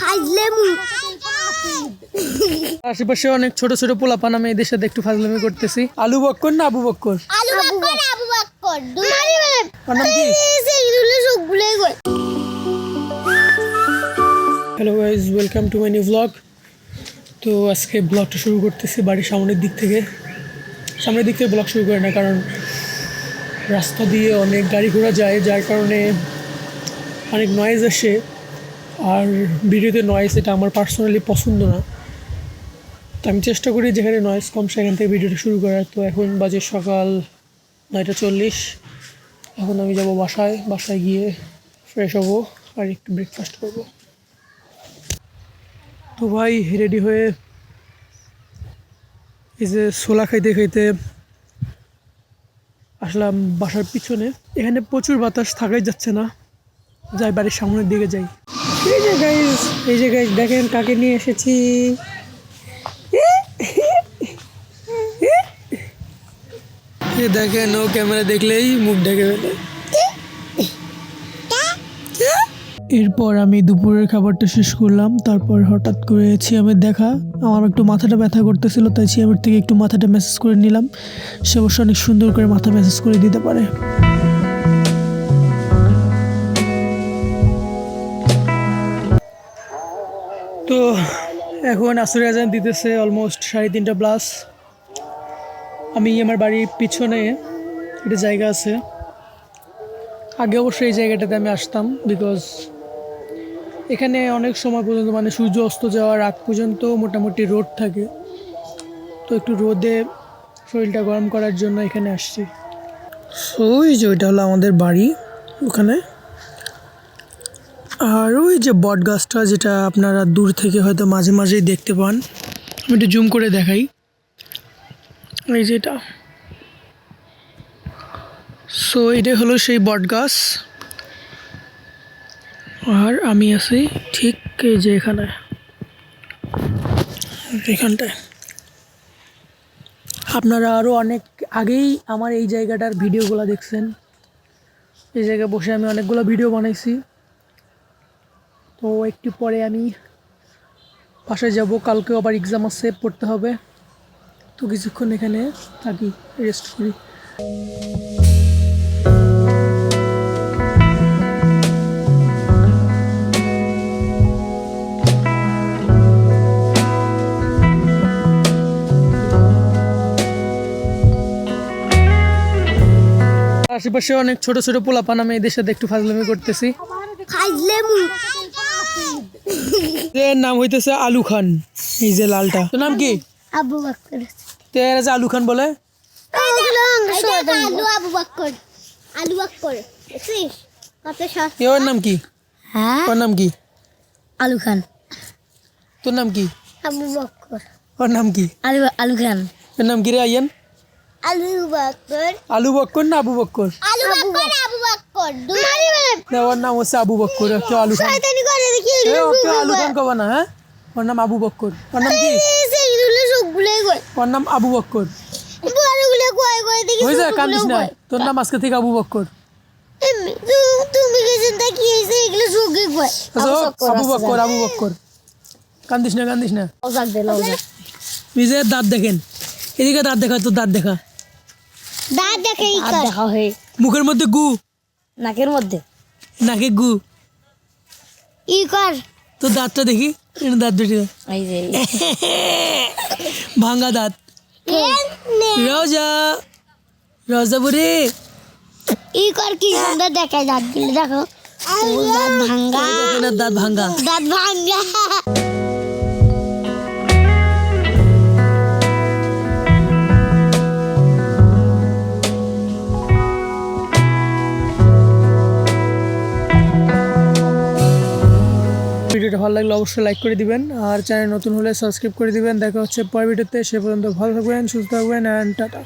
ফাজলেমু। আশেপাশে অনেক ছোট ছোট পোলাপান আমি এদের সাথে একটু ফাজলামি করতেছি। আলু বক্কর না আবু বক্কর? আলু আবু নাম কি? Hello guys welcome to my new blog তো আজকে ব্লগটা শুরু করতেছি বাড়ির সামনের দিক থেকে। সামনের দিক থেকে ব্লগ শুরু করে না কারণ রাস্তা দিয়ে অনেক গাড়ি ঘোড়া যায় যার কারণে অনেক নয়েজ আসে। আর ভিডিওতে নয়েজ এটা আমার পার্সোনালি পছন্দ না। তো আমি চেষ্টা করি যেখানে নয়েজ কম, সেখান থেকে ভিডিওটা শুরু করার। তো এখন বাজে সকাল নয়টা চল্লিশ। এখন আমি যাব বাসায়। বাসায় গিয়ে ফ্রেশ হব আর একটু ব্রেকফাস্ট করব। তো ভাই রেডি হয়ে এই যে ছোলা খাইতে খাইতে আসলাম বাসার পিছনে। এখানে প্রচুর বাতাস থাকাই যাচ্ছে না। যাই বাড়ির সামনের দিকে যাই। এই যে গাইজ এই যে গাইজ দেখেন কাকে নিয়ে এসেছি দেখেন ও ক্যামেরা দেখলেই মুখ ঢেকে ফেলে এরপর আমি দুপুরের খাবারটা শেষ করলাম তারপর হঠাৎ করে ছিয়ামের দেখা আমার একটু মাথাটা ব্যথা করতেছিল তাই ছিয়ামের থেকে একটু মাথাটা মেসেজ করে নিলাম সে অবশ্য অনেক সুন্দর করে মাথা মেসেজ করে দিতে পারে তো এখন আসরে আজান দিতেছে অলমোস্ট সাড়ে তিনটা প্লাস আমি আমার বাড়ির পিছনে একটা জায়গা আছে। আগে অবশ্যই এই জায়গাটাতে আমি আসতাম বিকজ এখানে অনেক সময় পর্যন্ত মানে সূর্য অস্ত যাওয়ার আগ পর্যন্ত মোটামুটি রোদ থাকে। তো একটু রোদে শরীরটা গরম করার জন্য এখানে আসছি। সো ওই যে ওইটা হলো আমাদের বাড়ি ওখানে। আর ওই যে বট গাছটা যেটা আপনারা দূর থেকে হয়তো মাঝে মাঝেই দেখতে পান, আমি একটু জুম করে দেখাই। এই যেটা সো এটা হলো সেই বট গাছ। আর আমি আছি ঠিক এই যে এখানে। এখানটায়। আপনারা আরও অনেক আগেই আমার এই জায়গাটার ভিডিওগুলো দেখছেন। এই জায়গায় বসে আমি অনেকগুলো ভিডিও বানাইছি। তো একটু পরে আমি বাসায় যাব। কালকে আবার এক্সাম আছে, পড়তে হবে। তো কিছুক্ষণ এখানে থাকি রেস্ট করি। আশেপাশে অনেক ছোট ছোট পোলাপান আমি এদের সাথে একটু ফাজলামি করতেছি। এর নাম হইতেছে আলু খান এই যে লালটা। তোর নাম কি? আবু বাক্কর। তো এরা যে আলু খান বলে? আলু আবু বাক্কর। আলু বাক্কর। দেখছিস? কত নাম কি? হ্যাঁ? ওর নাম কি? আলু খান। তোর নাম কি? আবু বাক্কর। ওর নাম কি? আলু আলু খান। ওর নাম কি রে আইয়ান? আলু বাক্কর। আলু বক্কর না আবু বক্কর? আলু বাক্কর আবু না ওর নাম হচ্ছে আবু বক্কর ও কেউ আলু খান। শয়তানি করে দেখি এ ও কেউ আলু খান কবা না হ্যাঁ ওর নাম আবু বক্কর। ওর নাম কি? সেইগুলো সবগুলোই কই ওর নাম আবু বক্কর। বড়গুলো কয় কয় দেখি হয়ে যায় কান্দিস না। তোর নাম আজকে থেকে আবু বক্কর। তুমি কি চিন্তা কি হয়েছে এগুলো সুখে কয়। আবু বক্কর আবু বক্কর কান্দিস না কান্দিস না। নিজের দাঁত দেখেন। এদিকে দাঁত দেখা তোর দাঁত দেখা। দাঁত দেখে দেখা হয়ে মুখের মধ্যে গু। নাকের মধ্যে। নাকে গু। ই কর তোর দাঁতটা দেখি এটা দাঁত দুটি এই যে ভাঙ্গা দাঁত নে রোজা রোজা বুড়ি ই কর কি সুন্দর দেখে দাঁতগুলো দেখো ও দাঁত ভাঙ্গা দেখেন ওর দাঁত ভাঙ্গা দাঁত ভাঙ্গা ভালো লাগলে অবশ্যই লাইক করে দিবেন। আর চ্যানেল নতুন হলে সাবস্ক্রাইব করে দিবেন। দেখা হচ্ছে পরের ভিডিওতে। সে পর্যন্ত ভালো থাকবেন, সুস্থ থাকবেন অ্যান্ড টাটা।